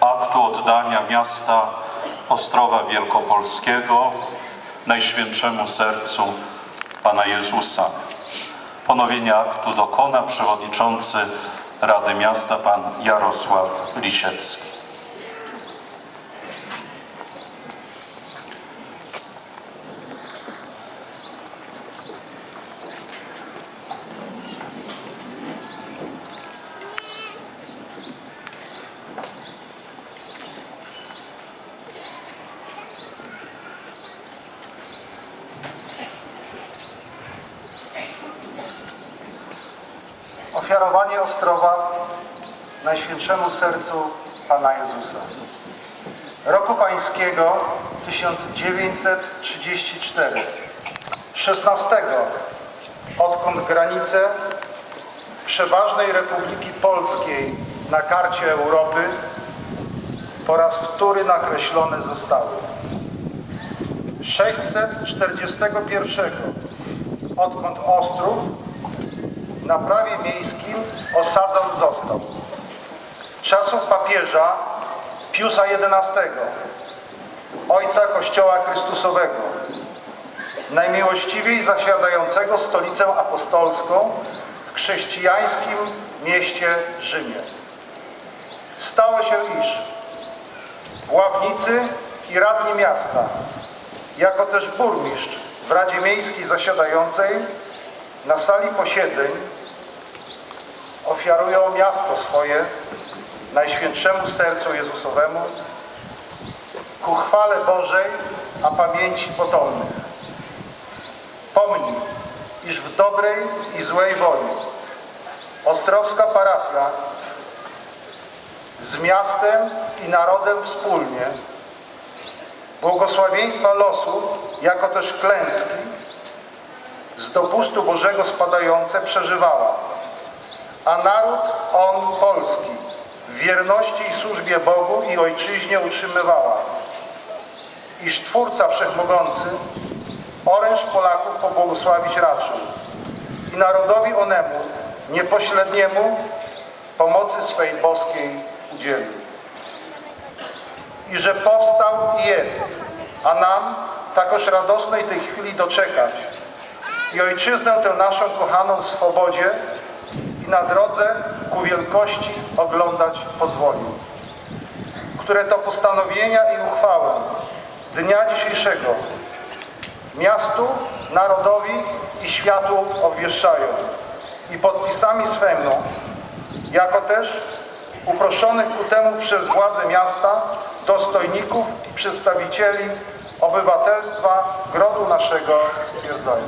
aktu oddania miasta Ostrowa Wielkopolskiego Najświętszemu Sercu Pana Jezusa. Ponowienia aktu dokona przewodniczący Rady Miasta Pan Jarosław Lisiecki. Ofiarowanie Ostrowa Najświętszemu Sercu Pana Jezusa. Roku Pańskiego 1934. 16. Odkąd granice przeważnej Republiki Polskiej na karcie Europy po raz wtóry nakreślone zostały. 641. Odkąd Ostrów na prawie miejskim osadzony został. Czasów papieża Piusa XI, ojca Kościoła Chrystusowego, najmiłościwiej zasiadającego stolicę apostolską w chrześcijańskim mieście Rzymie. Stało się, iż ławnicy i radni miasta, jako też burmistrz w Radzie Miejskiej zasiadającej na sali posiedzeń ofiarują miasto swoje Najświętszemu Sercu Jezusowemu ku chwale Bożej, a pamięci potomnych. Pomnij, iż w dobrej i złej woli Ostrowska parafia z miastem i narodem wspólnie błogosławieństwa losu, jako też klęski z dopustu Bożego spadające przeżywała, a naród on polski w wierności i służbie Bogu i Ojczyźnie utrzymywała, iż Twórca Wszechmogący oręż Polaków pobłogosławić raczył. I narodowi onemu, niepośredniemu, pomocy swej boskiej udzielił. I że powstał i jest, a nam takoż radosnej tej chwili doczekać, i ojczyznę tę naszą kochaną w swobodzie i na drodze ku wielkości oglądać pozwolił. Które to postanowienia i uchwałę dnia dzisiejszego miastu, narodowi i światu obwieszczają i podpisami swemu, jako też uproszonych ku temu przez władze miasta, dostojników i przedstawicieli obywatelstwa grodu naszego stwierdzają.